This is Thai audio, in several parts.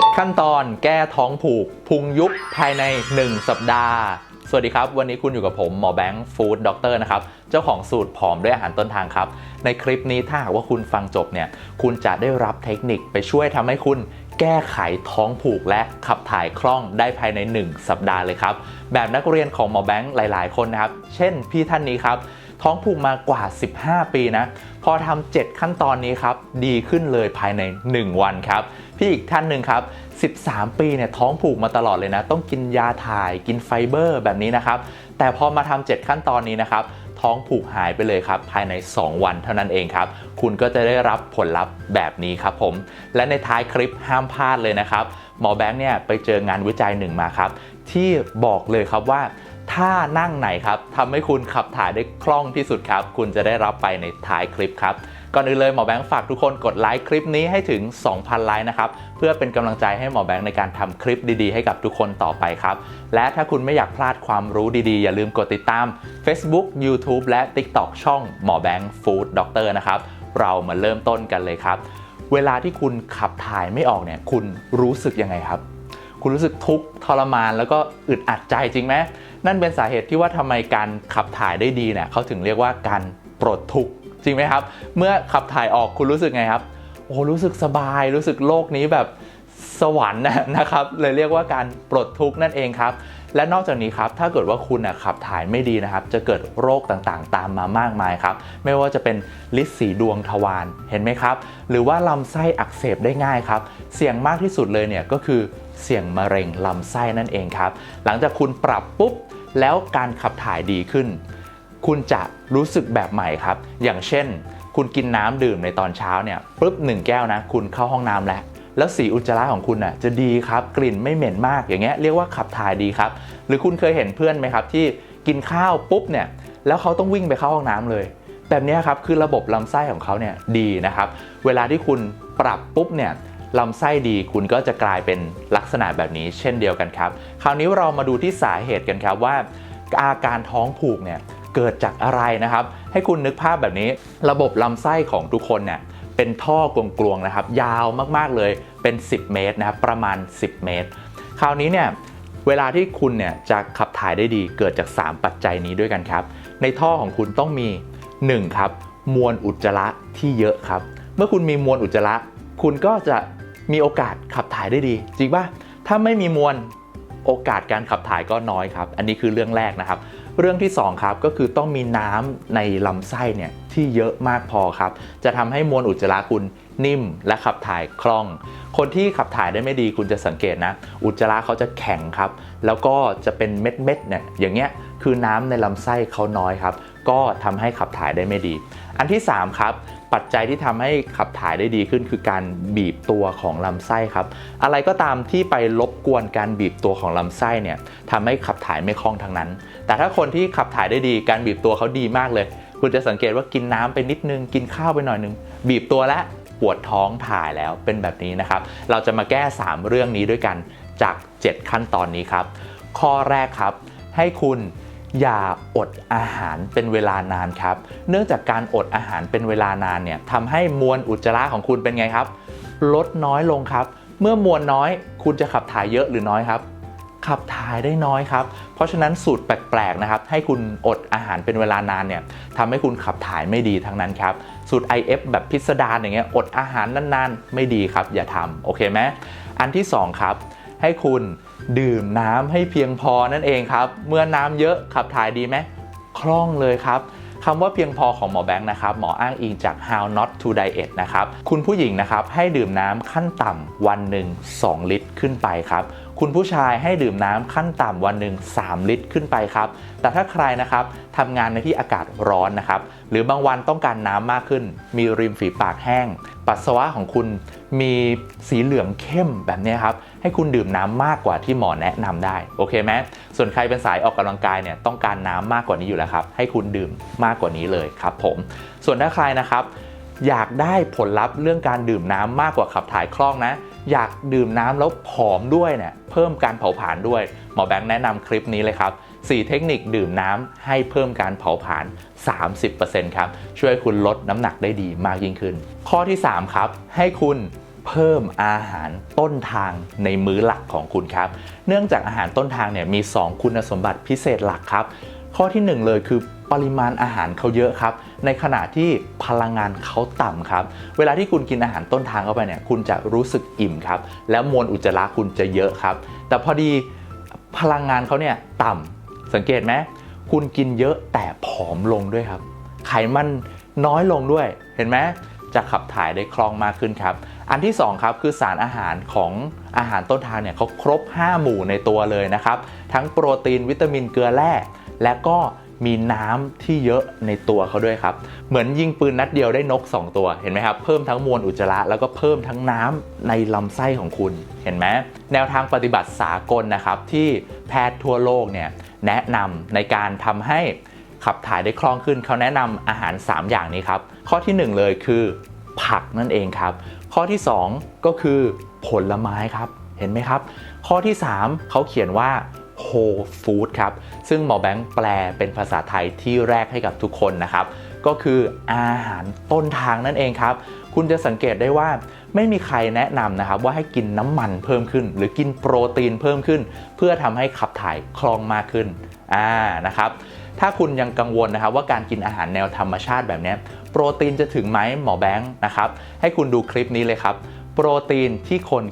7 ขั้นตอนแก้ท้องผูก พุงยุบภายใน 1 สัปดาห์ สวัสดีครับ วันนี้คุณอยู่กับผม หมอแบงค์ฟู้ดด็อกเตอร์นะครับ เจ้าของสูตรผอมด้วยอาหารต้นทางครับ ในคลิปนี้ถ้าหากว่าคุณฟังจบเนี่ย คุณจะได้รับเทคนิคไปช่วยทำให้คุณแก้ไขท้องผูกและขับถ่ายคล่องได้ภายใน 1 สัปดาห์เลยครับ แบบนักเรียนของหมอแบงค์หลาย ๆ คนนะครับ เช่นพี่ท่านนี้ครับ ท้องผูกมากว่า 15 ปีนะ พอทำ7ขั้นตอนนี้ครับ ดีขึ้นเลยภายใน 1 วันครับ พี่อีกท่านหนึ่งครับ 13 ปีเนี่ยท้องผูกมาตลอดเลยนะ ต้องกินยาถ่ายกินไฟเบอร์แบบนี้นะครับ แต่พอมาทำ7ขั้นตอนนี้นะครับท้องผูกหายไปเลยครับภายใน 2 วันเท่านั้นเองครับ คุณก็จะได้รับผลลัพธ์แบบนี้ครับผม และในท้ายคลิปห้ามพลาดเลยนะครับ หมอแบงค์เนี่ยไปเจองานวิจัยหนึ่งมาครับ ที่บอกเลยครับว่า ถ้านั่งไหนครับทำให้คุณขับถ่ายได้คล่องที่สุดครับ คุณจะได้รับไปในท้ายคลิปครับก่อนอื่นเลยหมอแบงค์ฝากทุกคนกดไลค์คลิปนี้ให้ถึง 2,000 ไลค์นะครับ เพื่อเป็นกำลังใจให้หมอแบงค์ในการทำคลิปดีๆ ให้กับทุกคนต่อไปครับ และถ้าคุณไม่อยากพลาดความรู้ดีๆ อย่าลืมกดติดตาม Facebook YouTube และ TikTok ช่องหมอแบงค์ฟู้ดด็อกเตอร์นะครับ เรามาเริ่มต้นกันเลยครับ เวลาที่คุณขับถ่ายไม่ออกเนี่ยคุณรู้สึกยังไงครับ คุณรู้สึกทุกข์ทรมาน แล้วก็อึดอัดใจจริงไหมนั่นเป็นสาเหตุที่ว่าทำไมการขับถ่ายได้ดีเนี่ยเขาถึงเรียกว่าการปลดทุกข์จริงไหมครับ เมื่อขับถ่ายออกคุณรู้สึกไงครับ โอ้รู้สึกสบาย รู้สึกโลกนี้แบบสวรรค์นะนะครับ เลยเรียกว่าการปลดทุกข์นั่นเองครับ และนอกจากนี้ครับถ้าเกิดว่าคุณนะขับถ่ายไม่ดีนะครับ จะเกิดโรคต่างๆ ตามมามากมายครับ ไม่ว่าจะเป็นลินสีดวงทวารเห็นไหมครับ หรือว่าลำไส้อักเสบได้ง่ายครับ เสี่ยงมากที่สุดเลยเนี่ยก็คือเสี่ยงมะเร็งลำไส้นั่นเองครับ หลังจากคุณปรับปุ๊บแล้วการขับถ่ายดีขึ้น คุณจะรู้สึกแบบใหม่ครับ อย่างเช่น คุณกินน้ำดื่มในตอนเช้าเนี่ยปุ๊บหนึ่งแก้วนะ คุณเข้าห้องน้ำแล้ว แล้วสีอุจจาระของคุณน่ะจะดีครับกลิ่นไม่เหม็นมากอย่างเงี้ยเรียกว่าขับถ่ายดีครับ หรือคุณเคยเห็นเพื่อนไหมครับ ที่กินข้าวปุ๊บเนี่ยแล้วเขาต้องวิ่งไปเข้าห้องน้ำเลย แบบนี้ครับคือระบบลำไส้ของเขาเนี่ยดีนะครับ เวลาที่คุณปรับปุ๊บเนี่ยลำไส้ดีคุณก็จะกลายเป็นลักษณะแบบนี้เช่นเดียวกันครับ คราวนี้เรามาดูที่สาเหตุกันครับว่า อาการท้องผูกเนี่ยเกิดจากอะไรนะครับ ให้คุณนึกภาพแบบนี้ ระบบลำไส้ของทุกคนเนี่ย เป็นท่อกลวงๆนะครับ ยาวมากๆเลยเป็น 10 เมตรนะครับประมาณ 10 เมตร คราวนี้เนี่ยเวลาที่คุณเนี่ยจะขับถ่ายได้ดีเกิดจาก 3 ปัจจัยนี้ด้วยกันครับ ในท่อของคุณต้องมี 1. ครับ มวลอุจจาระที่เยอะครับ เมื่อคุณมีมวลอุจจาระ คุณก็จะมีโอกาสขับถ่ายได้ดี จริงป่ะถ้าไม่มีมวลโอกาสการขับถ่ายก็น้อยครับ อันนี้คือเรื่องแรกนะครับ เรื่องที่ 2 ครับ ก็คือต้องมีน้ำในลำไส้เนี่ยที่เยอะมากพอครับ จะทำให้มวลอุจจาระคุณนิ่มและขับถ่ายคล่อง คนที่ขับถ่ายได้ไม่ดีคุณจะสังเกตนะ อุจจาระเขาจะแข็งครับ แล้วก็จะเป็นเม็ดเม็ดๆเนี่ยอย่างเงี้ยคือน้ำในลำไส้เขาน้อยครับ ก็ทำให้ขับถ่ายได้ไม่ดี อันที่ 3 ครับ ปัจจัยที่ทำให้ขับถ่ายได้ดีขึ้น คือการบีบตัวของลำไส้ครับ อะไรก็ตามที่ไปรบกวนการบีบตัวของลำไส้เนี่ยทำให้ขับถ่ายไม่คล่องทั้งนั้น แต่ถ้าคนที่ขับถ่ายได้ดี การบีบตัวเขาดีมากเลย คุณจะสังเกตว่ากินน้ำไปนิดนึง กินข้าวไปหน่อยนึง บีบตัวแล้วปวดท้องถ่ายแล้วเป็นแบบนี้นะครับ เราจะมาแก้ 3 เรื่องนี้ด้วยกันจาก 7 ขั้นตอนนี้ครับ ข้อแรกครับ ให้คุณ อย่าอดอาหารเป็นเวลานานครับ เนื่องจากการอดอาหารเป็นเวลานานเนี่ยทำให้มวลอุจจาระของคุณเป็นไงครับ ลดน้อยลงครับ เมื่อมวลน้อยคุณจะขับถ่ายเยอะหรือน้อยครับขับถ่ายได้น้อยครับ เพราะฉะนั้นสูตรแปลกๆนะครับ ให้คุณอดอาหารเป็นเวลานานเนี่ยทำให้คุณขับถ่ายไม่ดีทั้งนั้นครับ สูตร IF แบบพิสดารอย่างเงี้ยอดอาหารนานๆ ไม่ดีครับ อย่าทำโอเคไหมอันที่สองครับ ให้คุณ ดื่มน้ำให้เพียงพอนั่นเองครับ เมื่อน้ำเยอะขับถ่ายดีไหมคล่องเลยครับคำว่าเพียงพอของหมอแบงค์นะครับ หมออ้างอิงจาก How Not to Diet นะครับ คุณผู้หญิงนะครับให้ดื่มน้ำขั้นต่ำวันหนึ่ง 2 ลิตรขึ้นไปครับ คุณผู้ชายให้ดื่มน้ำขั้นต่ำวันหนึ่ง 3 ลิตรขึ้นไปครับ แต่ถ้าใครนะครับทำงานในที่อากาศร้อนนะครับ หรือบางวันต้องการน้ำมากขึ้น มีริมฝีปากแห้ง ปัสสาวะของคุณมีสีเหลืองเข้มแบบนี้ครับ ให้คุณดื่มน้ำมากกว่าที่หมอแนะนำได้โอเคไหมส่วนใครเป็นสายออกกำลังกายเนี่ยต้องการน้ำมากกว่านี้อยู่แล้วครับให้คุณดื่มมากกว่านี้เลยครับผมส่วนถ้าใครนะครับอยากได้ผลลัพธ์เรื่องการดื่มน้ำมากกว่าขับถ่ายคล่องนะ อยากดื่มน้ำแล้วผอมด้วยเนี่ยเพิ่มการเผาผลาญด้วยหมอแบงค์แนะนำคลิปนี้เลยครับ 4 เทคนิคดื่มน้ำให้เพิ่มการเผาผลาญ30%ครับช่วยคุณลดน้ำหนักได้ดีมากยิ่งขึ้น ข้อที่ 3 ครับ ให้คุณ เพิ่มอาหารต้นทางในมื้อหลักของคุณครับ เนื่องจากอาหารต้นทางเนี่ยมี 2 คุณสมบัติพิเศษหลักครับ ข้อที่ 1 เลยคือปริมาณอาหารเขาเยอะครับ ในขณะที่พลังงานเขาต่ำครับ เวลาที่คุณกินอาหารต้นทางเข้าไปเนี่ยคุณจะรู้สึกอิ่มครับ แล้วมวลอุจจาระคุณจะเยอะครับ แต่พอดีพลังงานเขาเนี่ยต่ำสังเกตไหมคุณกินเยอะแต่ผอมลงด้วยครับ ไขมันน้อยลงด้วยเห็นไหม จะขับถ่ายได้คล่องมากขึ้นครับ อันที่สองครับคือสารอาหารของอาหารต้นทางเนี่ยเขาครบ 5 หมู่ในตัวเลยนะครับ ทั้งโปรตีนวิตามินเกลือแร่และก็มีน้ำที่เยอะในตัวเขาด้วยครับ เหมือนยิงปืนนัดเดียวได้นก 2 ตัว เห็นไหมครับ เพิ่มทั้งมวลอุจจาระแล้วก็เพิ่มทั้งน้ำในลำไส้ของคุณ เห็นไหม แนวทางปฏิบัติสากลนะครับ ที่แพทย์ทั่วโลกเนี่ยแนะนำในการทำให้ขับถ่ายได้คล่องขึ้น เขาแนะนำอาหาร 3 อย่างนี้ครับ ข้อที่ 1 เลยคือผักนั่นเองครับ ข้อที่ 2 ก็คือผลไม้ครับเห็นไหมครับ ข้อที่ 3 เขาเขียนว่า whole food ครับ ซึ่งหมอแบงค์แปลเป็นภาษาไทยที่แรกให้กับทุกคนนะครับ ก็คืออาหารต้นทางนั่นเองครับ คุณจะสังเกตได้ว่าไม่มีใครแนะนำนะครับ ว่าให้กินน้ำมันเพิ่มขึ้น หรือกินโปรตีนเพิ่มขึ้น เพื่อทำให้ขับถ่ายคล่องมากขึ้น อ่านะครับถ้าคุณยังกังวลนะครับว่าการกินอาหารแนวธรรมชาติแบบนี้โปรตีนจะถึงไหมหมอแบงค์นะครับให้คุณดูคลิปนี้เลยครับ โปรตีนที่คน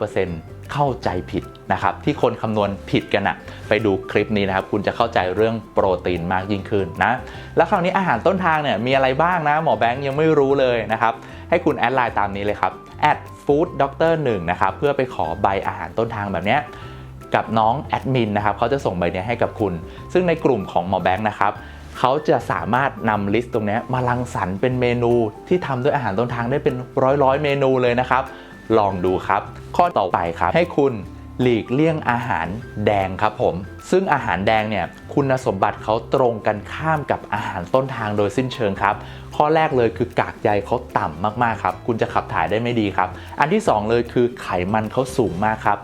99%เข้าใจผิดนะครับที่คนคำนวณผิดกันอะไปดูคลิปนี้นะครับ คุณจะเข้าใจเรื่องโปรตีนมากยิ่งขึ้นนะแล้วคราวนี้อาหารต้นทางเนี่ยมีอะไรบ้างนะหมอแบงค์ยังไม่รู้เลยนะครับให้คุณแอดไลน์ตามนี้เลยครับ food doctor 1นะครับเพื่อไปขอใบอาหารต้นทางแบบเนี้ย กับน้องแอดมินนะครับเขาจะส่งใบนี้ให้กับคุณ ซึ่งในกลุ่มของหมอแบงค์นะครับเขาจะสามารถนำลิสต์ตรงนี้มารังสรรค์เป็นเมนูที่ทำด้วยอาหารต้นทางได้เป็นร้อยร้อยๆเมนูเลยนะครับ ลองดูครับ ข้อต่อไปครับ ให้คุณหลีกเลี่ยงอาหารแดงครับผม ซึ่งอาหารแดงเนี่ยคุณสมบัติเขาตรงกันข้ามกับอาหารต้นทางโดยสิ้นเชิงครับ ข้อแรกเลยคือกากใยเขาต่ำมากๆครับ คุณจะขับถ่ายได้ไม่ดีครับ อันที่สองเลยคือไขมันเขาสูงมากครับ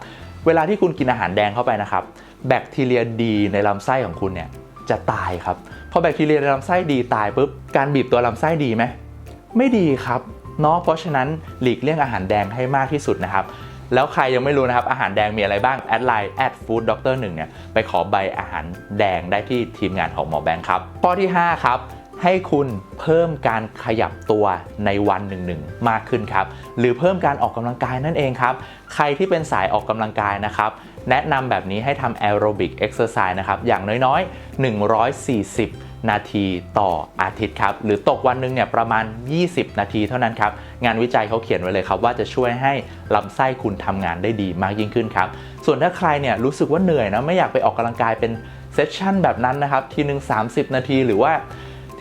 เวลาที่คุณกินอาหารแดงเข้าไปนะครับ แบคทีเรียดีในลำไส้ของคุณเนี่ยจะตายครับพอแบคทีเรียในลำไส้ดีตายปุ๊บการบีบตัวลำไส้ดีไหมไม่ดีครับเนาะเพราะฉะนั้นหลีกเลี่ยงอาหารแดงให้มากที่สุดนะครับแล้วใครยังไม่รู้นะครับ อาหารแดงมีอะไรบ้าง แอดไลน์แอดฟู้ดด็อกเตอร์หนึ่งเนี่ยไปขอใบอาหารแดงได้ที่ทีมงานของหมอแบงค์ครับ ข้อที่ 5 ครับ ให้คุณเพิ่มการขยับตัวในวันหนึ่งๆมากขึ้นครับ หรือเพิ่มการออกกำลังกายนั่นเองครับ ใครที่เป็นสายออกกำลังกายนะครับ แนะนำแบบนี้ให้ทำแอโรบิกเอ็กซ์ไซส์นะครับ อย่างน้อยๆ 140นาทีต่ออาทิตย์ครับ หรือตกวันหนึงเนี่ยประมาณ 20 นาทีเท่านั้นครับ งานวิจัยเขาเขียนไว้เลยครับ ว่าจะช่วยให้ลำไส้คุณทำงานได้ดีมากยิ่งขึ้นครับ ส่วนถ้าใครเนี่ยรู้สึกว่าเหนื่อยนะ ไม่อยากไปออกกำลังกายเป็นเซสชั่นแบบนั้นนะครับ ทีหนึ่ง30 นาทีหรือว่า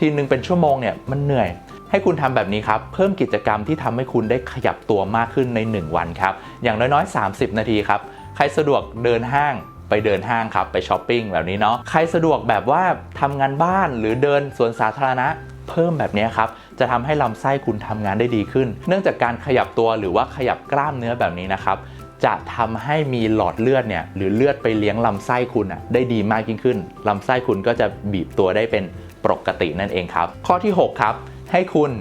ทีหนึ่งเป็นชั่วโมงเนี่ยมันเหนื่อย ให้คุณทำแบบนี้ครับ เพิ่มกิจกรรมที่ทำให้คุณได้ขยับตัวมากขึ้นใน 1 วันครับ อย่างน้อยๆ 30 นาทีครับ ใครสะดวกเดินห้างไปเดินห้างครับ ไปช้อปปิ้งแบบนี้เนาะใครสะดวกแบบว่าทำงานบ้านหรือเดินสวนสาธารณะเพิ่มแบบนี้ครับ จะทำให้ลำไส้คุณทำงานได้ดีขึ้น เนื่องจากการขยับตัวหรือว่าขยับกล้ามเนื้อแบบนี้นะครับจะทำให้มีหลอดเลือดเนี่ยหรือเลือดไปเลี้ยงลำไส้คุณอะได้ดีมากยิ่งขึ้นลำไส้คุณก็จะบีบตัวได้เป็น ปกตินั่นเองครับ ข้อที่ 6 ครับ ให้คุณ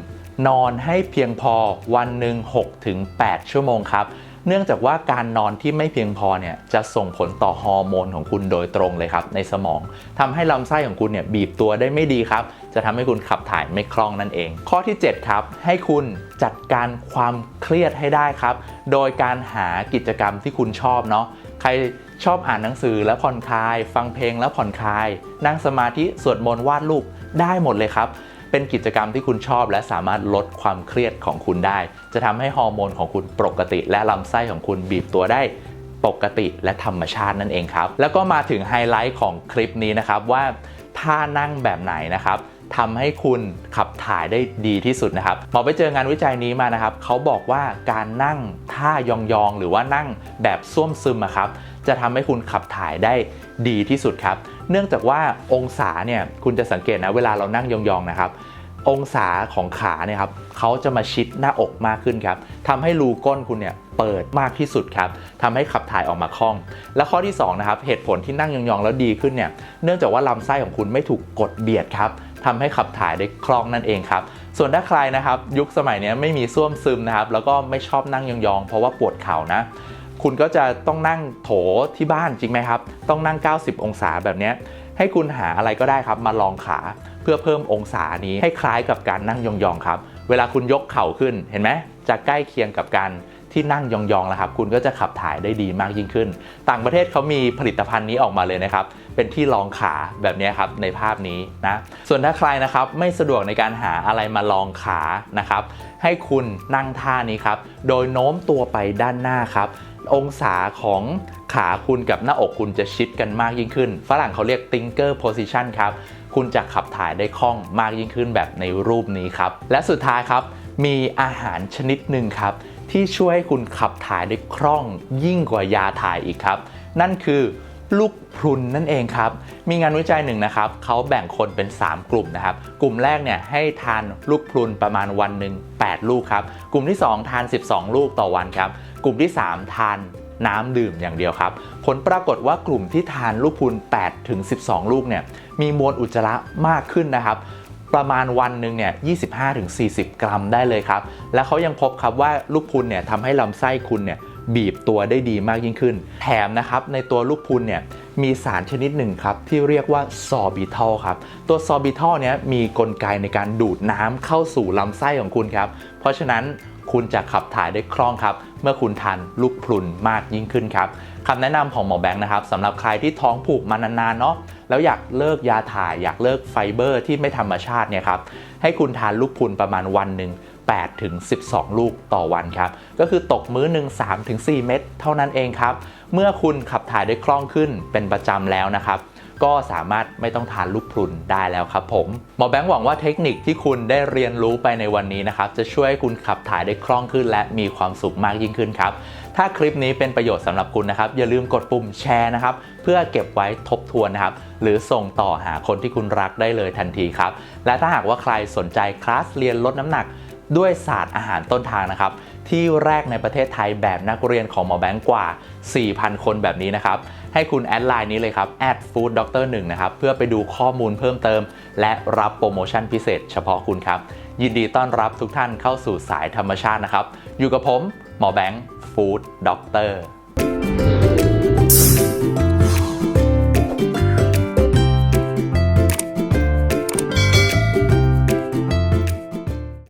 นอนให้เพียงพอวันหนึ่ง6ถึง8ชั่วโมงครับเนื่องจากว่าการนอนที่ไม่เพียงพอเนี่ยจะส่งผลต่อฮอร์โมนของคุณโดยตรงเลยครับในสมองทำให้ลำไส้ของคุณเนี่ยบีบตัวได้ไม่ดีครับ จะทำให้คุณขับถ่ายไม่คล่องนั่นเอง ข้อที่ 7 ครับ ให้คุณจัดการความเครียดให้ได้ครับ โดยการหากิจกรรมที่คุณชอบเนาะใคร ชอบอ่านหนังสือแล้วผ่อนคลาย ฟังเพลงแล้วผ่อนคลาย นั่งสมาธิสวดมนต์วาดรูปได้หมดเลยครับ เป็นกิจกรรมที่คุณชอบและสามารถลดความเครียดของคุณได้ จะทำให้ฮอร์โมนของคุณปกติ และลำไส้ของคุณบีบตัวได้ปกติและธรรมชาตินั่นเองครับ แล้วก็มาถึงไฮไลท์ของคลิปนี้นะครับว่าท่านั่งแบบไหนนะครับ ทำให้คุณขับถ่ายได้ดีที่สุดนะครับหมอไปเจองานวิจัยนี้มานะครับเขาบอกว่าการนั่งท่ายองๆ หรือว่านั่งแบบส้วมซึมอะครับจะทำให้คุณขับถ่ายได้ดีที่สุดครับ เนื่องจากว่าองศาเนี่ยคุณจะสังเกตนะเวลาเรานั่งยองๆนะครับองศาของขาเนี่ยครับเขาจะมาชิดหน้าอกมากขึ้นครับทำให้รูก้นคุณเนี่ยเปิดมากที่สุดครับทำให้ขับถ่ายออกมาคล่อง และข้อที่2นะครับเหตุผลที่นั่งยองๆแล้วดีขึ้นเนี่ยเนื่องจากว่าลำไส้ของคุณไม่ถูกกดเบียดครับ ทำให้ขับถ่ายได้คล่องนั่นเองครับส่วนถ้าใครนะครับยุคสมัยนี้ไม่มีส้วมซึมนะครับแล้วก็ไม่ชอบนั่งยองๆ เพราะว่าปวดเข่านะ คุณก็จะต้องนั่งโถที่บ้านจริงไหมครับ ต้องนั่ง 90 องศาแบบนี้ให้คุณหาอะไรก็ได้ครับมาลองขาเพื่อเพิ่มองศานี้ให้คล้ายกับการนั่งยองๆครับ เวลาคุณยกเข่าขึ้นเห็นไหมจะใกล้เคียงกับการ ที่นั่งยองๆแล้วครับคุณก็จะขับถ่ายได้ดีมากยิ่งขึ้น ต่างประเทศเขามีผลิตภัณฑ์นี้ออกมาเลยนะครับ เป็นที่รองขาแบบนี้ครับในภาพนี้นะส่วนถ้าใครนะครับไม่สะดวกในการหาอะไรมาลองขานะครับให้คุณนั่งท่านี้ครับโดยโน้มตัวไปด้านหน้าครับองศาของขาคุณกับหน้าอกคุณจะชิดกันมากยิ่งขึ้น ฝรั่งเขาเรียก tinker position ครับ คุณจะขับถ่ายได้คล่องมากยิ่งขึ้นแบบในรูปนี้ครับ และสุดท้ายครับ มีอาหารชนิดหนึ่งครับ ที่ช่วยให้คุณขับถ่ายได้คล่องยิ่งกว่ายาถ่ายอีกครับ นั่นคือลูกพรุนนั่นเองครับ มีงานวิจัยหนึ่งนะครับเขาแบ่งคนเป็น 3 กลุ่มนะครับ กลุ่มแรกเนี่ยให้ทานลูกพรุนประมาณวันหนึ่ง8 ลูกครับ กลุ่มที่ 2 ทาน 12 ลูกต่อวันครับ กลุ่มที่ 3 ทานน้ำดื่มอย่างเดียวครับ ผลปรากฏว่ากลุ่มที่ทานลูกพรุน8ถึง12 ลูกเนี่ยมีมวลอุจจาระมากขึ้นนะครับ ประมาณวันหนึ่งเนี่ย 25-40 กรัมได้เลยครับ และเขายังพบครับว่าลูกพุนเนี่ยทำให้ลำไส้คุณเนี่ยบีบตัวได้ดีมากยิ่งขึ้น แถมนะครับในตัวลูกพุนเนี่ยมีสารชนิดหนึ่งครับที่เรียกว่าซอบิทอลครับ ตัวซอบิทอลเนี่ยมีกลไกในการดูดน้ำเข้าสู่ลำไส้ของคุณครับ เพราะฉะนั้น คุณจะขับถ่ายได้คล่องครับ เมื่อคุณทานลูกพรุนมากยิ่งขึ้นครับคำแนะนำของหมอแบงค์นะครับสำหรับใครที่ท้องผูกมานานๆเนาะแล้วอยากเลิกยาถ่ายอยากเลิกไฟเบอร์ที่ไม่ธรรมชาติเนี่ยครับให้คุณทานลูกพรุนประมาณวันหนึ่ง8ถึง12 ลูกต่อวันครับ ก็คือตกมื้อหนึ่ง3ถึง4เม็ดเท่านั้นเองครับ เมื่อคุณขับถ่ายได้คล่องขึ้นเป็นประจำแล้วนะครับ ก็สามารถไม่ต้องทานลูกพรุนได้แล้วครับผมหมอแบงค์หวังว่าเทคนิคที่คุณได้เรียนรู้ไปในวันนี้นะครับจะช่วยให้คุณขับถ่ายได้คล่องขึ้น และมีความสุขมากยิ่งขึ้นครับถ้าคลิปนี้เป็นประโยชน์สำหรับคุณนะครับอย่าลืมกดปุ่มแชร์นะครับเพื่อเก็บไว้ทบทวนนะครับหรือส่งต่อหาคนที่คุณรักได้เลยทันทีครับและถ้าหากว่าใครสนใจคลาสเรียนลดน้ำหนัก ด้วยศาสตร์อาหารต้นทางนะครับ ที่แรกในประเทศไทยแบบนักเรียนของหมอแบงก์กว่า 4,000 คนแบบนี้นะครับ ให้คุณแอดไลน์นี้เลยครับ food doctor 1นะครับเพื่อไปดูข้อมูลเพิ่มเติม และรับโปรโมชั่นพิเศษเฉพาะคุณครับ ยินดีต้อนรับทุกท่านเข้าสู่สายธรรมชาตินะครับ อยู่กับผมหมอแบงก์ฟู้ดด็อกเตอร์